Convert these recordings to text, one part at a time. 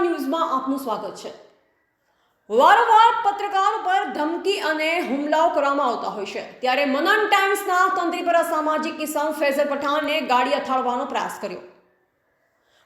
ન્યૂઝમાં આપનું સ્વાગત છે. વારંવાર પત્રકાર પર ધમકી અને હુમલાઓ કરવામાં આવતા હોય છે. ત્યારે મનન ટાઈમ્સના તંત્રીપરા સામાજિક કિસાન ફૈઝલ પઠાણને ગાડી અથાડવાનો પ્રયાસ કર્યો.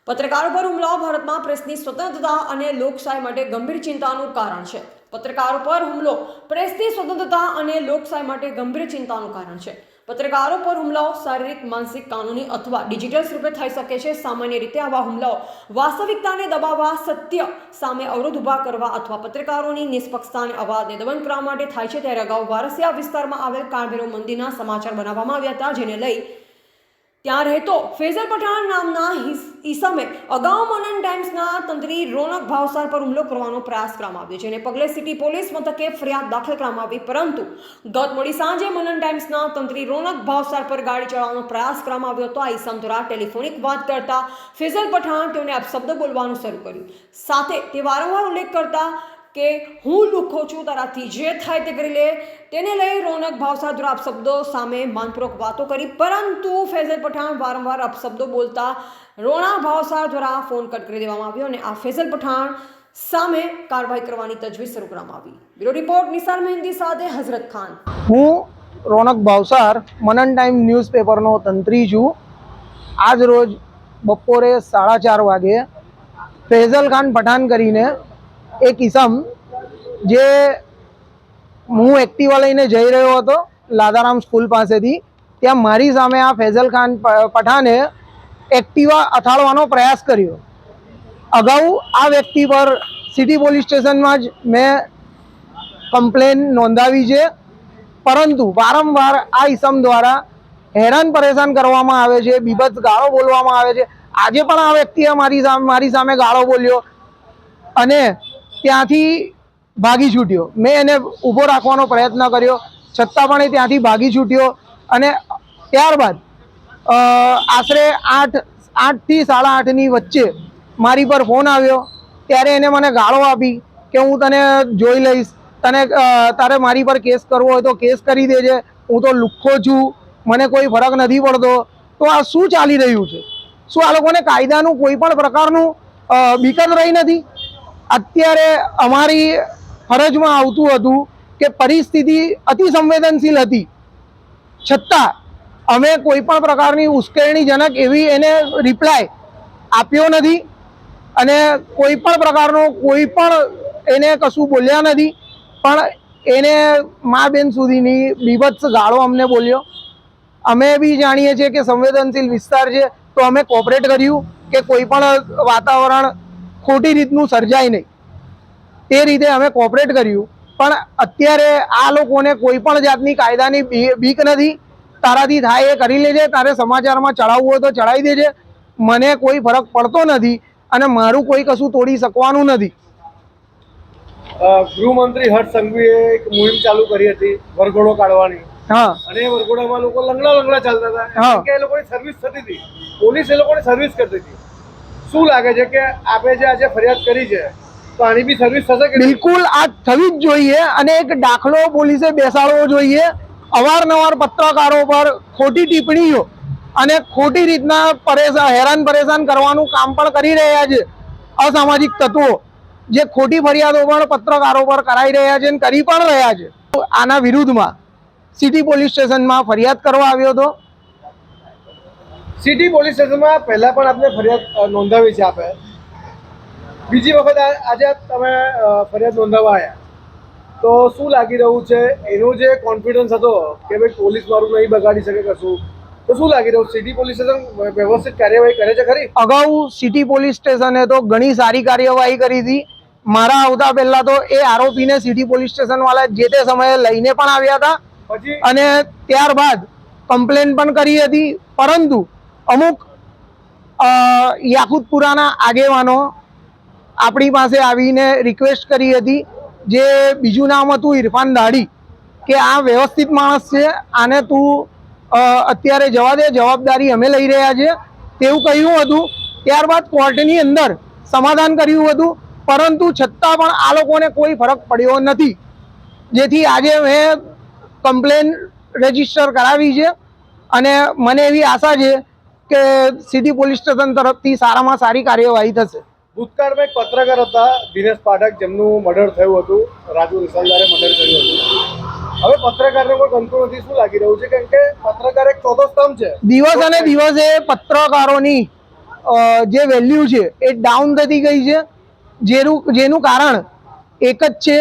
પત્રકારો પર હુમલાઓ ભારતમાં પ્રેસની સ્વતંત્રતા અને લોકશાહી માટે ગંભીર ચિંતાનું કારણ છે. પત્રકારો પર હુમલો પ્રેસની સ્વતંત્રતા અને લોકશાહી માટે ગંભીર ચિંતાનું કારણ છે. પત્રકારો પર હુમલાઓ, શારીરિક, માનસિક કાનૂની અથવા ડિજિટલ સ્વરૂપે થઈ શકે છે. સામાન્ય રીતે આવા હુમલાઓ વાસ્તવિકતાને દબાવવા, સત્ય સામે અવરોધ ઊભા કરવા અથવા પત્રકારોની નિષ્પક્ષતાને અવાજને દમન કરવા માટે થાય છે. ત્યારે અગાઉ વારસિયા વિસ્તારમાં આવેલ કાળભેરો મંદિરના સમાચાર બનાવવામાં આવ્યા હતા, જેને લઈ ત્યાં રહેતો ફેઝલ પઠાણ નામના ઈસમે અગાઉ મનન ટાઈમ્સના તંત્રી રોનક ભાવસાર પર હુમલો કરવાનો પ્રયાસ કરવામાં આવ્યો જેને પગલે સિટી પોલીસ મથકે ફરિયાદ દાખલ કરવામાં આવી. પરંતુ ગત મોડી સાંજે મનન ટાઈમ્સના તંત્રી રોનક ભાવસાર પર ગાડી ચડાવવાનો પ્રયાસ કરવામાં આવ્યો હતો. આ ઈસમ દ્વારા ટેલિફોનિક વાત કરતા ફેઝલ પઠાણ તેઓને અપશબ્દ બોલવાનું શરૂ કર્યું. સાથે તે વારંવાર ઉલ્લેખ કરતા કે હું લુખો છું તારાથી જે થાય તે કરી લે. તેને લઈ રોનક ભાવસાર દ્વારા અપશબ્દો સામે માનપૂર્વક વાતો કરી, પરંતુ ફૈઝલ પઠાણ વારંવાર અપશબ્દો બોલતા રોણા ભાવસાર દ્વારા ફોન કટ કરી દેવામાં આવ્યો અને આ ફેઝલ પઠાણ સામે કાર્યવાહી કરવાની તજવીજ શરૂ કરવામાં આવી. બ્યુરો રિપોર્ટ, નિસાર મહેંદી સાથે હઝરત ખાન. હું રોનક ભાવસાર મનન ટાઈમ ન્યૂઝપેપરનો તંત્રી છું. આજ રોજ બપોરે સાડા ચાર વાગે ફેઝલ ખાન પઠાણ કરીને એક ઈસમ જે હું એક્ટિવા લઈને જઈ રહ્યો હતો લાદારામ સ્કૂલ પાસેથી. ત્યાં મારી સામે આ ફૈઝલ ખાન પ- પઠાણે એક્ટિવા અથાળવાનો પ્રયાસ કર્યો. અગાઉ આ વ્યક્તિ પર સિટી પોલીસ સ્ટેશનમાં જ મેં કમ્પ્લેન નોંધાવી છે. પરંતુ વારંવાર આ ઈસમ દ્વારા હેરાન પરેશાન કરવામાં આવે છે, બીભત્સ ગાળો બોલવામાં આવે છે. આજે પણ આ વ્યક્તિએ મારી સામે મારી સામે ગાળો બોલ્યો. અને ત્યાંથી ભાગી છૂટ્યો. મેં એને ઊભો રાખવાનો પ્રયત્ન કર્યો. છતાં પણ એ ત્યાંથી ભાગી છૂટ્યો અને ત્યારબાદ આશરે આઠ આઠથી સાડા આઠની વચ્ચે મારી પર ફોન આવ્યો. ત્યારે એને મને ગાળો આપી કે હું તને જોઈ લઈશ. તને તારે મારી પર કેસ કરવો હોય તો કેસ કરી દેજે. હું તો લુખ્ખો છું. મને કોઈ ફરક નથી પડતો. તો આ શું ચાલી રહ્યું છે? શું આ લોકોને કાયદાનું કોઈ પણ પ્રકારનું અ, રહી નથી? અત્યારે અમારી ફરજમાં આવતું હતું કે પરિસ્થિતિ અતિ સંવેદનશીલ હતી. છતાં અમે કોઈ પણ પ્રકારની ઉશ્કેરણીજનક એવી એને રિપ્લાય આપ્યો નથી અને કોઈ પણ પ્રકારનો કોઈ પણ એને કશું બોલ્યા નથી. પણ એને મા બેન સુધીની બીભત્સ ગાળો અમને બોલ્યો. અમે બી જાણીએ છીએ કે સંવેદનશીલ વિસ્તાર છે. તો અમે કોપરેટ કર્યું કે કોઈ પણ વાતાવરણ ખોટી રીતનું સર્જાય નહીં. તે રીતે અમે કોઓપરેટ કર્યું. પણ અત્યારે આ લોકોને કોઈ પણ જાતની કાયદાની બીક નથી. તારાથી થાય એ કરી લેજે. તારે સમાચારમાં ચડાવવું હોય તો ચડાવી દેજે. મને કોઈ ફરક પડતો નથી અને મારું કોઈ કશું તોડી શકવાનું નથી. ગૃહમંત્રી હર્ષ સંઘવીએ એક મુહિમ ચાલુ કરી હતી વરઘોડો કાઢવાની. હા. અને વરઘોડામાં લોકો લંગડા લંગડા ચાલતા હતા. કે એ લોકોની સર્વિસ થતી હતી. પોલીસ એ લોકોની સર્વિસ કરતી હતી. શું લાગે છે કે આપે જે આજે ફરિયાદ કરી છે, તો આની બી સર્વિસ થશે કે બિલકુલ આ થવી જ જોઈએ અને એક દાખલો પોલીસે બેસાડવો જોઈએ. અવારનવાર પત્રકારો પર ખોટી ટિપ્પણીઓ અને ખોટી રીતના પરેશાન હેરાન પરેશાન કરવાનું કામ પણ કરી રહ્યા છે. અસામાજિક તત્વો જે ખોટી ફરિયાદો પણ પત્રકારો પર કરાઈ રહ્યા છે અને કરી પણ રહ્યા છે. આના વિરુદ્ધમાં સિટી પોલીસ સ્ટેશનમાં ફરિયાદ કરવા આવ્યો હતો. સિટી પોલીસ સ્ટેશનમાં પહેલા પણ આપને ફરિયાદ નોંધાવી છે આપે. બીજી વખત આજે તમે ફરિયાદ નોંધાવવા આવ્યા તો શું લાગી રહ્યું છે? એનો જે કોન્ફિડન્સ હતો કે ભાઈ પોલીસ મારું નહીં બગાડી શકે કશું તો શું લાગી રહ્યું? સિટી પોલીસ સ્ટેશન વ્યવસ્થિત કાર્યવાહી કરે છે ખરી? અગાઉ સિટી પોલીસ સ્ટેશને તો ઘણી સારી કાર્યવાહી કરી હતી. મારા આવતા પહેલા તો એ આરોપીને સિટી પોલીસ સ્ટેશન વાળા જે તે સમયે લઈને પણ આવ્યા હતા. પછી? અને ત્યારબાદ કમ્પ્લેન પણ કરી હતી. પરંતુ અમુક યાકુતપુરાના આગેવાનો આપણી પાસે આવીને રિક્વેસ્ટ કરી હતી, જે બીજું નામ હતું ઇરફાન દાઢી, કે આ વ્યવસ્થિત માણસ છે, આને તું અત્યારે જવા દે, જવાબદારી અમે લઈ રહ્યા છીએ તેવું કહ્યું હતું. ત્યારબાદ કોર્ટની અંદર સમાધાન કર્યું હતું, પરંતુ છતાં પણ આ લોકોને કોઈ ફરક પડ્યો નથી. જેથી આજે મેં કમ્પ્લેન રજિસ્ટર કરાવી છે, અને મને એવી આશા છે કે સિટી પોલીસ સ્ટેશન તરફથી સારામાં સારી કાર્યવાહી થશે? ભૂતકાળમાં એક પત્રકાર હતા દિનેશ પાઠક જેમનું મર્ડર થયું હતું રાજુ રિસાલદારે મર્ડર કર્યું હતું. હવે પત્રકારને કોઈ ગમતું નથી શું લાગી રહ્યું છે? કેમ કે પત્રકાર એક ચોથો સ્તંભ છે. દિવસ અને દિવસે પત્રકારોની જે વેલ્યુ છે એ ડાઉન થતી ગઈ છે. જેનું જેનું કારણ એક જ છે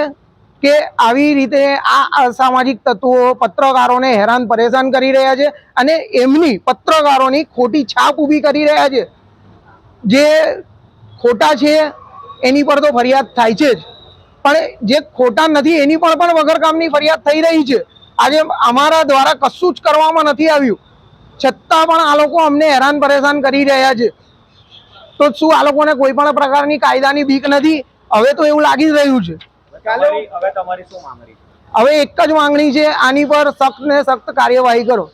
કે આવી રીતે આ અસામાજિક તત્વો પત્રકારોને હેરાન પરેશાન કરી રહ્યા છે અને એમની પત્રકારોની ખોટી છાપ ઊભી કરી રહ્યા છે. જે ખોટા છે એની પર તો ફરિયાદ થાય છે જ. પણ જે ખોટા નથી એની પર પણ વગર કામની ફરિયાદ થઈ રહી છે. આજે અમારા દ્વારા કશું જ કરવામાં નથી આવ્યું. છતાં પણ આ લોકો અમને હેરાન પરેશાન કરી રહ્યા છે. તો શું આ લોકોને કોઈ પણ પ્રકારની કાયદાની બીક નથી? હવે તો એવું લાગી જ રહ્યું છે. કાલે હવે તમારી શું માંગણી હવે એક જ માંગણી છે આની પર સખ્ત ને સખ્ત કાર્યવાહી કરો.